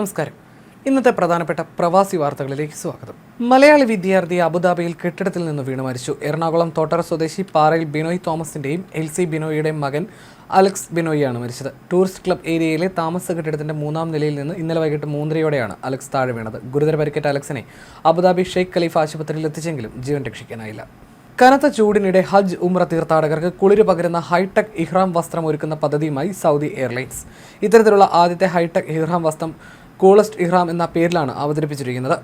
നമസ്കാരം. ഇന്നത്തെ പ്രധാനപ്പെട്ട പ്രവാസി വാർത്തകളിലേക്ക് സ്വാഗതം. മലയാളി വിദ്യാർത്ഥി അബുദാബിയിൽ കെട്ടിടത്തിൽ നിന്ന് വീണ് മരിച്ചു. എറണാകുളം തോട്ടറ സ്വദേശി പാറയിൽ ബിനോയ് തോമസിന്റെയും എൽ സി ബിനോയിയുടെയും മകൻ അലക്സ് ബിനോയിയാണ് മരിച്ചത്. ടൂറിസ്റ്റ് ക്ലബ് ഏരിയയിലെ താമസ കെട്ടിടത്തിന്റെ മൂന്നാം നിലയിൽ നിന്ന് ഇന്നലെ വൈകിട്ട് മൂന്നരയോടെയാണ് അലക്സ് താഴെ വീണത്. ഗുരുതര പരിക്കേറ്റ അലക്സിനെ അബുദാബി ഷെയ്ഖ് ഖലീഫ് ആശുപത്രിയിൽ എത്തിച്ചെങ്കിലും ജീവൻ രക്ഷിക്കാനായില്ല. കനത്ത ചൂടിനിടെ ഹജ്ജ് ഉമ്ര തീർത്ഥാടകർക്ക് കുളിര് പകരുന്ന ഹൈടെക് ഇഹ്റാം വസ്ത്രം ഒരുക്കുന്ന പദ്ധതിയുമായി സൗദി എയർലൈൻസ്. ഇത്തരത്തിലുള്ള ആദ്യത്തെ ഹൈടെക് ഇഹ്റാം വസ്ത്രം കൂളസ്റ്റ് ഇഹ്റാം എന്ന പേരിലാണ് അവതരിപ്പിച്ചിരിക്കുന്നത്.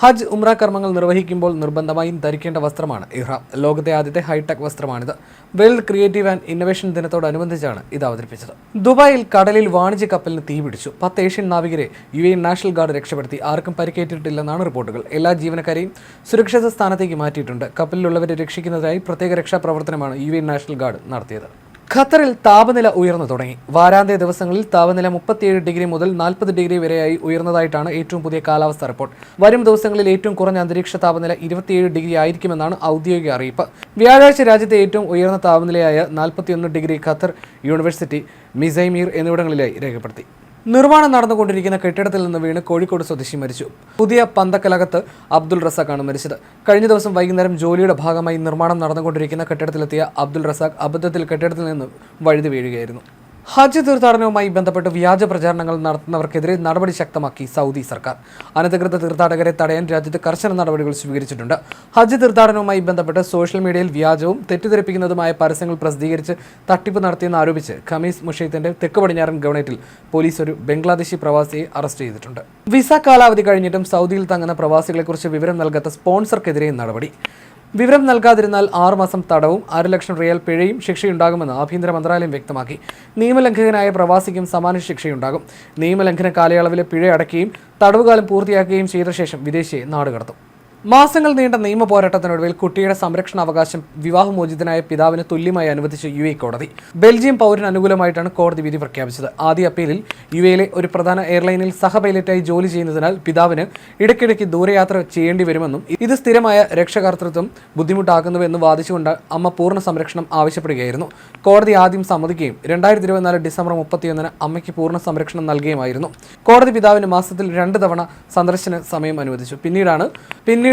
ഹജ്ജ് ഉംറ കർമ്മങ്ങൾ നിർവഹിക്കുമ്പോൾ നിർബന്ധമായും ധരിക്കേണ്ട വസ്ത്രമാണ് ഇഹ്റാം. ലോകത്തെ ആദ്യത്തെ ഹൈടെക് വസ്ത്രമാണിത്. വേൾഡ് ക്രിയേറ്റീവ് ആൻഡ് ഇന്നൊവേഷൻ ദിനത്തോടനുബന്ധിച്ചാണ് ഇത് അവതരിപ്പിച്ചത്. ദുബായിൽ കടലിൽ വാണിജ്യ കപ്പലിന് തീപിടിച്ചു പത്ത് ഏഷ്യൻ നാവികരെ യു എ നാഷണൽ ഗാർഡ് രക്ഷപ്പെടുത്തി. ആർക്കും പരിക്കേറ്റിട്ടില്ലെന്നാണ് റിപ്പോർട്ടുകൾ. എല്ലാ ജീവനക്കാരെയും സുരക്ഷിത സ്ഥാനത്തേക്ക് മാറ്റിയിട്ടുണ്ട്. കപ്പലിലുള്ളവരെ രക്ഷിക്കുന്നതിനായി പ്രത്യേക രക്ഷാപ്രവർത്തനമാണ് യു എൻ നാഷണൽ ഗാർഡ് നടത്തിയത്. ഖത്തറിൽ താപനില ഉയർന്നു തുടങ്ങി. വാരാന്ത്യ ദിവസങ്ങളിൽ താപനില മുപ്പത്തിയേഴ് ഡിഗ്രി മുതൽ നാൽപ്പത് ഡിഗ്രി വരെയായി ഉയർന്നതായിട്ടാണ് ഏറ്റവും പുതിയ കാലാവസ്ഥ റിപ്പോർട്ട്. വരും ദിവസങ്ങളിൽ ഏറ്റവും കുറഞ്ഞ അന്തരീക്ഷ താപനില ഇരുപത്തിയേഴ് ഡിഗ്രി ആയിരിക്കുമെന്നാണ് ഔദ്യോഗിക അറിയിപ്പ്. വ്യാഴാഴ്ച രാജ്യത്തെ ഏറ്റവും ഉയർന്ന താപനിലയായ നാൽപ്പത്തിയൊന്ന് ഡിഗ്രി ഖത്തർ യൂണിവേഴ്സിറ്റി മിസൈമീർ എന്നിവിടങ്ങളിലായി രേഖപ്പെടുത്തി. നിർമ്മാണം നടന്നുകൊണ്ടിരിക്കുന്ന കെട്ടിടത്തിൽ നിന്ന് വീണ് കോഴിക്കോട് സ്വദേശി മരിച്ചു. പുതിയ പന്തക്കലകത്ത് അബ്ദുൾ റസാഖാണ് മരിച്ചത്. കഴിഞ്ഞ ദിവസം വൈകുന്നേരം ജോലിയുടെ ഭാഗമായി നിർമ്മാണം നടന്നുകൊണ്ടിരിക്കുന്ന കെട്ടിടത്തിലെത്തിയ അബ്ദുൾ റസാഖ് അബദ്ധത്തിൽ കെട്ടിടത്തിൽ നിന്ന് വഴുതി വീഴുകയായിരുന്നു. ഹജ്ജ് തീർത്ഥാടനവുമായി ബന്ധപ്പെട്ട് വ്യാജ പ്രചാരണങ്ങൾ നടത്തുന്നവർക്കെതിരെ നടപടി ശക്തമാക്കി സൗദി സർക്കാർ. അനധികൃത തീർത്ഥാടകരെ തടയാൻ രാജ്യത്ത് കർശന നടപടികൾ സ്വീകരിച്ചിട്ടുണ്ട്. ഹജ്ജ് തീർത്ഥാടനവുമായി ബന്ധപ്പെട്ട് സോഷ്യൽ മീഡിയയിൽ വ്യാജവും തെറ്റിദ്ധരിപ്പിക്കുന്നതുമായ പരസ്യങ്ങൾ പ്രസിദ്ധീകരിച്ച് തട്ടിപ്പ് നടത്തിയെന്ന് ആരോപിച്ച് ഖമീസ് മുഷീത്തിന്റെ തെക്ക് പടിഞ്ഞാറൻ ഗവണേറ്റിൽ പോലീസ് ഒരു ബംഗ്ലാദേശി പ്രവാസിയെ അറസ്റ്റ് ചെയ്തിട്ടുണ്ട്. വിസ കാലാവധി കഴിഞ്ഞിട്ടും സൗദിയിൽ തങ്ങുന്ന പ്രവാസികളെക്കുറിച്ച് വിവരം നൽകാത്ത സ്പോൺസർക്കെതിരെ നടപടി. വിവരം നൽകാതിരുന്നാൽ ആറുമാസം തടവും അര ലക്ഷം റിയൽ പിഴയും ശിക്ഷയുണ്ടാകുമെന്ന് ആഭ്യന്തര മന്ത്രാലയം വ്യക്തമാക്കി. നിയമലംഘകനായ പ്രവാസിക്കും സമാന ശിക്ഷയുണ്ടാകും. നിയമലംഘന കാലയളവിലെ പിഴ അടയ്ക്കുകയും തടവുകാലം പൂർത്തിയാക്കുകയും ചെയ്ത ശേഷം വിദേശിയെ നാടുകടത്തും. മാസങ്ങൾ നീണ്ട നിയമ പോരാട്ടത്തിനൊടുവിൽ കുട്ടിയുടെ സംരക്ഷണ അവകാശം വിവാഹമോചിതനായ പിതാവിന് തുല്യമായി അനുവദിച്ച യു എ കോടതി. ബെൽജിയം പൗരന് അനുകൂലമായിട്ടാണ് കോടതി വിധി പ്രഖ്യാപിച്ചത്. ആദ്യ അപ്പീലിൽ യു എയിലെ ഒരു പ്രധാന എയർലൈനിൽ സഹപൈലറ്റായി ജോലി ചെയ്യുന്നതിനാൽ പിതാവിന് ഇടയ്ക്കിടയ്ക്ക് ദൂരയാത്ര ചെയ്യേണ്ടി വരുമെന്നും ഇത് സ്ഥിരമായ രക്ഷകർത്തൃത്വം ബുദ്ധിമുട്ടാക്കുന്നുവെന്ന് വാദിച്ചുകൊണ്ട് അമ്മ പൂർണ സംരക്ഷണം ആവശ്യപ്പെടുകയായിരുന്നു. കോടതി ആദ്യം സമ്മതിക്കുകയും രണ്ടായിരത്തി ഇരുപത്തിനാല് ഡിസംബർ മുപ്പത്തിയൊന്നിന് അമ്മയ്ക്ക് പൂർണ സംരക്ഷണം നൽകുകയുമായിരുന്നു. കോടതി പിതാവിന് മാസത്തിൽ രണ്ട് തവണ സന്ദർശന സമയം അനുവദിച്ചു. പിന്നീടാണ്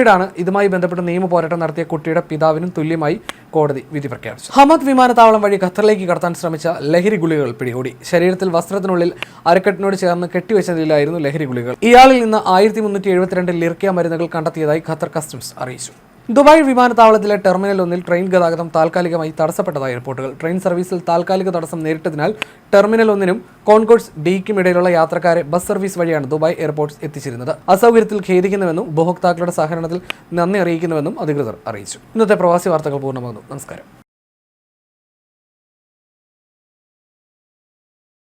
പിന്നീടാണ് ഇതുമായി ബന്ധപ്പെട്ട് നിയമ പോരാട്ടം നടത്തിയ കുട്ടിയുടെ പിതാവിനും തുല്യമായി കോടതി വിധി പ്രഖ്യാപിച്ചു ഹമദ് വിമാനത്താവളം വഴി ഖത്തറിലേക്ക് കടത്താൻ ശ്രമിച്ച ലഹരി ഗുളികകൾ പിടികൂടി. ശരീരത്തിൽ വസ്ത്രത്തിനുള്ളിൽ അരക്കെട്ടിനോട് ചേർന്ന് കെട്ടിവെച്ച നിലയിലായിരുന്നു ലഹരി ഗുളികകൾ. ഇയാളിൽ നിന്ന് ആയിരത്തി മുന്നൂറ്റി എഴുപത്തിരണ്ട് ലിർക്കിയ മരുന്നുകൾ കണ്ടെത്തിയതായി ഖത്തർ കസ്റ്റംസ് അറിയിച്ചു. ദുബായ് വിമാനത്താവളത്തിലെ ടെർമിനൽ ഒന്നിൽ ട്രെയിൻ ഗതാഗതം താൽക്കാലികമായി തടസ്സപ്പെട്ടതായി റിപ്പോർട്ടുകൾ. ട്രെയിൻ സർവീസിൽ താൽക്കാലിക തടസ്സം നേരിട്ടതിനാൽ ടെർമിനൽ ഒന്നിനും കോൺകോഴ്സ് ഡിക്കും ഇടയിലുള്ള യാത്രക്കാരെ ബസ് സർവീസ് വഴിയാണ് ദുബായ് എയർപോർട്ട്സ് എത്തിച്ചിരുന്നത്. അസൗകര്യത്തിൽ ഖേദിക്കുന്നുവെന്നും ഉപഭോക്താക്കളുടെ സഹകരണത്തിൽ നന്ദി അറിയിക്കുന്നുവെന്നും അധികൃതർ അറിയിച്ചു. ഇന്നത്തെ പ്രവാസി വാർത്തകൾ പൂർണമാകുന്നു. നമസ്കാരം.